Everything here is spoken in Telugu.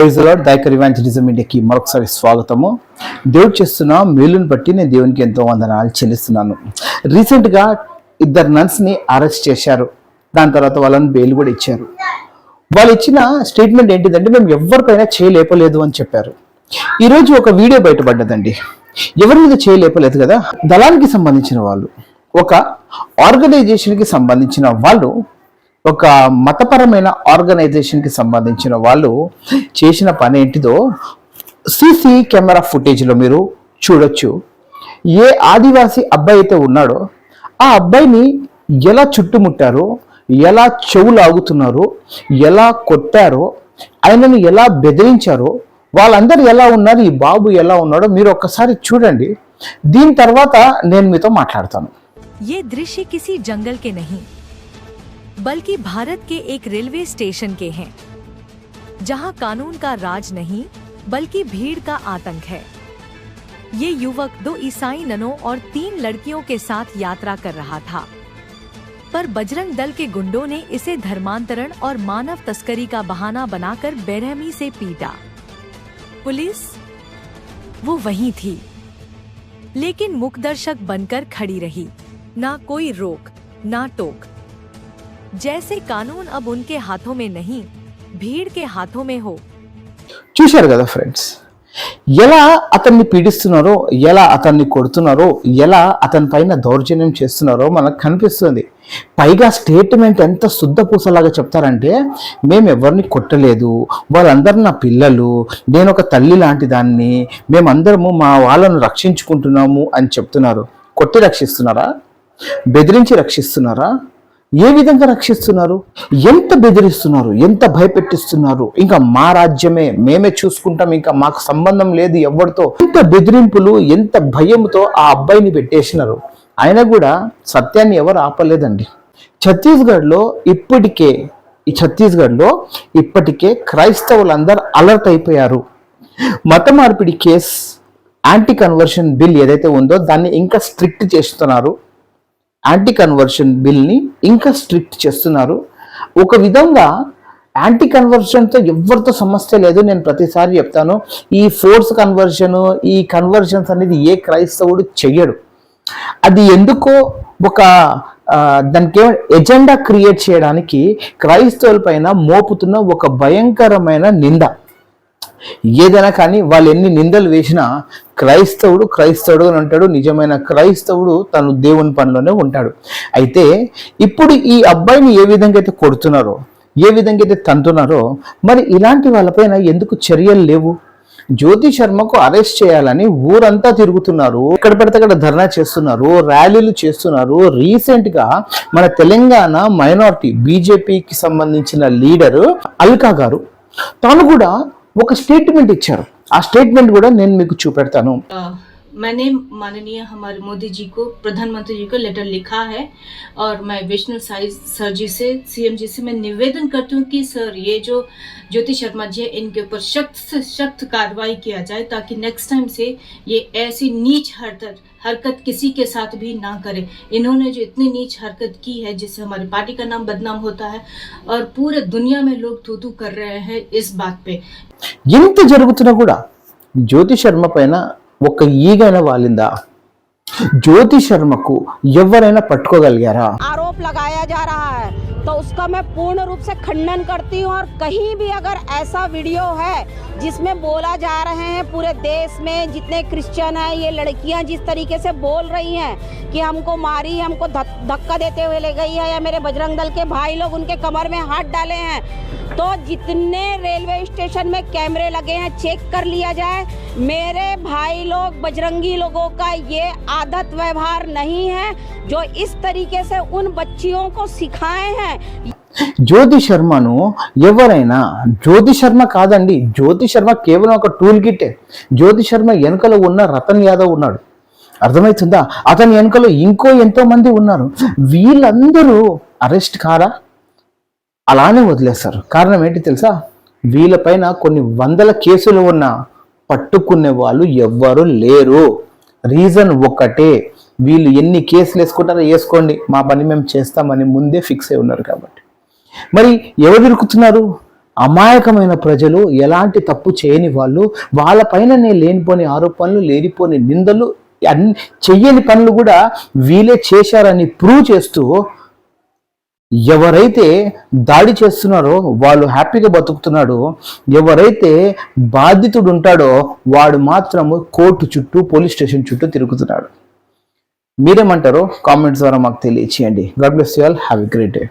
ప్రైజ్లాడ్ దైకర్ ఇవాంజలిజం ఇండియాకి మరొకసారి స్వాగతము. దేవుడు చేస్తున్న మేలుని బట్టి నేను దేవునికి ఎంతో వందనాలు చెల్లిస్తున్నాను. రీసెంట్గా ఇద్దరు నర్స్ని అరెస్ట్ చేశారు. దాని తర్వాత వాళ్ళని బెయిల్ కూడా ఇచ్చారు. వాళ్ళు ఇచ్చిన స్టేట్మెంట్ ఏంటిదంటే మేము ఎవరిపైనా చేయలేపలేదు అని చెప్పారు. ఈరోజు ఒక వీడియో బయటపడ్డదండి. ఎవరి మీద చేయలేపలేదు కదా? దళానికి సంబంధించిన వాళ్ళు. ఒక ఆర్గనైజేషన్కి సంబంధించిన వాళ్ళు ఒక మతపరమైన ఆర్గనైజేషన్కి సంబంధించిన వాళ్ళు చేసిన పని ఏంటిదో సీసీ కెమెరా ఫుటేజ్లో మీరు చూడొచ్చు. ఏ ఆదివాసీ అబ్బాయి అయితే ఉన్నాడో ఆ అబ్బాయిని ఎలా చుట్టుముట్టారో ఎలా చెవులు లాగుతున్నారో ఎలా కొట్టారో ఆయనను ఎలా బెదిరించారో వాళ్ళందరూ ఎలా ఉన్నారు ఈ బాబు ఎలా ఉన్నాడో మీరు ఒక్కసారి చూడండి. దీని తర్వాత నేను మీతో మాట్లాడతాను. ఏ దృశ్య కిసి జంగల్ కే నహీ. बल्कि भारत के एक रेलवे स्टेशन के हैं, जहाँ कानून का राज नहीं, बल्कि भीड़ का आतंक है। ये युवक दो ईसाई ननों और तीन लड़कियों के साथ यात्रा कर रहा था। पर बजरंग दल के गुंडों ने इसे धर्मांतरण और मानव तस्करी का बहाना बनाकर बेरहमी से पीटा। पुलिस वो वहीं थी, लेकिन मुखदर्शक बनकर खड़ी रही। ना कोई रोक, ना टोक। जैसे कानून अब उनके हाथों में नहीं भीड़ के हाथों में हो చూశారు కదా ఫ్రెండ్స్ ఎలా అతన్ని పీడిస్తున్నారో ఎలా అతన్ని కొడుతున్నారో ఎలా అతని పైన దౌర్జన్యం చేస్తున్నారో మనకు కనిపిస్తుంది పైగా స్టేట్మెంట్ ఎంత శుద్ధ పూసలాగా చెప్తారంటే మేము ఎవరిని కొట్టలేదు వాళ్ళందరూ నా పిల్లలు నేను ఒక తల్లి లాంటి దాన్ని మేమందరము మా వాళ్ళను రక్షించుకుంటున్నాము అని చెప్తున్నారు కొట్టి రక్షిస్తున్నారా బెదిరించి రక్షిస్తున్నారా ఏ విధంగా రక్షిస్తున్నారు? ఎంత బెదిరిస్తున్నారు? ఎంత భయపెట్టిస్తున్నారు? ఇంకా మా రాజ్యమే మేమే చూసుకుంటాం ఇంకా మాకు సంబంధం లేదు ఎవరితో. ఎంత బెదిరింపులు ఎంత భయంతో ఆ అబ్బాయిని పెట్టేసినారు. ఆయన కూడా సత్యాన్ని ఎవరు ఆపలేదండి. ఛత్తీస్గఢ్లో ఇప్పటికే ఈ ఛత్తీస్గఢ్లో ఇప్పటికే క్రైస్తవులందరూ అలర్ట్ అయిపోయారు. మత మార్పిడి కేస్ యాంటీ కన్వర్షన్ బిల్ ఏదైతే ఉందో దాన్ని ఇంకా స్ట్రిక్ట్ చేస్తున్నారు. యాంటీ కన్వర్షన్ బిల్ని ఇంకా స్ట్రిక్ట్ చేస్తున్నారు. ఒక విధంగా యాంటీ కన్వర్షన్తో ఎవరితో సమస్య లేదు. నేను ప్రతిసారి చెప్తాను ఈ ఫోర్స్ కన్వర్షన్ ఈ కన్వర్షన్స్ అనేది ఏ క్రైస్తవుడు చెయ్యడు. అది ఎందుకో ఒక దానికి ఎజెండా క్రియేట్ చేయడానికి క్రైస్తవుల పైన మోపుతున్న ఒక భయంకరమైన నింద. ఏదైనా కానీ వాళ్ళు ఎన్ని నిందలు వేసినా క్రైస్తవుడు క్రైస్తవుడు అని అంటాడు నిజమైన క్రైస్తవుడు తను దేవుని పనిలోనే ఉంటాడు. అయితే ఇప్పుడు ఈ అబ్బాయిని ఏ విధంగా అయితే కొడుతున్నారో ఏ విధంగా అయితే తంతున్నారో మరి ఇలాంటి వాళ్ళపైన ఎందుకు చర్యలు లేవు? జ్యోతి శర్మకు అరెస్ట్ చేయాలని ఊరంతా తిరుగుతున్నారు. ఎక్కడ పడితే అక్కడ ధర్నా చేస్తున్నారు ర్యాలీలు చేస్తున్నారు. రీసెంట్గా మన తెలంగాణ మైనార్టీ బీజేపీకి సంబంధించిన లీడర్ అల్కా గారు. తాను కూడా ఒక స్టేట్మెంట్ ఇచ్చారు. ఆ స్టేట్మెంట్ కూడా నేను మీకు చూపెడతాను. मैंने माननीय हमारे मोदी जी को प्रधानमंत्री जी को लेटर लिखा है और मैं विष्णु साई सर जी से सीएम जी से मैं निवेदन करती हूँ कि सर ये जो ज्योति शर्मा जी है इनके ऊपर सख्त से सख्त कार्रवाई किया जाए ताकि नेक्स्ट टाइम से ये ऐसी नीच हरकत हरकत किसी के साथ भी ना करे इन्होंने जो इतनी नीच हरकत की है जिससे हमारी पार्टी का नाम बदनाम होता है और पूरे दुनिया में लोग थू थू कर रहे हैं इस बात पे ఎంత జరుగుతున్నా కూడా జ్యోతి శర్మ పైన ఒక ఈగైన వాలిందా జ్యోతి శర్మకు ఎవరైనా పట్టుకోగలిగారా आरोप लगाया जा रहा है तो उसका मैं पूर्ण रूप से खंडन करती हूँ और कहीं भी अगर ऐसा वीडियो है जिसमें बोला जा रहे हैं पूरे देश में जितने क्रिश्चियन हैं ये लड़कियां जिस तरीके से बोल रही हैं कि हमको मारी हमको धक- धक्का देते हुए ले गई है या मेरे बजरंग दल के भाई लोग उनके कमर में हाथ डाले हैं तो जितने रेलवे स्टेशन में कैमरे लगे हैं चेक कर लिया जाए मेरे भाई लोग बजरंगी लोगों का ये आदत व्यवहार नहीं है जो इस तरीके से उन बच्चियों को सिखाए हैं జ్యోతి శర్మను ఎవరైనా జ్యోతి శర్మ కాదండి జ్యోతి శర్మ కేవలం ఒక టూల్ కిట్టే జ్యోతి శర్మ వెనుకలో ఉన్న రతన్ యాదవ్ ఉన్నాడు అర్థమవుతుందా అతని వెనుకలో ఇంకో ఎంతో మంది ఉన్నారు వీళ్ళందరూ అరెస్ట్ కారా అలానే వదిలేస్తారు. కారణం ఏంటి తెలుసా? వీళ్ళపైన కొన్ని వందల కేసులు ఉన్న పట్టుకునే వాళ్ళు ఎవ్వరు లేరు. రీజన్ ఒక్కటే వీళ్ళు ఎన్ని కేసులు వేసుకుంటారో వేసుకోండి. మా పని మేము చేస్తామని ముందే ఫిక్స్ అయి ఉన్నారు కాబట్టి. మరి ఎవరు దొరుకుతున్నారు అమాయకమైన ప్రజలు ఎలాంటి తప్పు చేయని వాళ్ళు వాళ్ళపైననే లేనిపోని ఆరోపణలు లేనిపోని నిందలు అన్ని చెయ్యని పనులు కూడా వీళ్ళే చేశారని ప్రూవ్ చేస్తూ ఎవరైతే దాడి చేస్తున్నారో వాళ్ళు హ్యాపీగా బతుకుతున్నాడో ఎవరైతే బాధితుడు ఉంటాడో వాడు మాత్రము కోర్టు చుట్టూ పోలీస్ స్టేషన్ చుట్టూ తిరుగుతున్నాడు. మీరేమంటారో కామెంట్స్ ద్వారా మాకు తెలియచేయండి. God bless you all. Have a great day.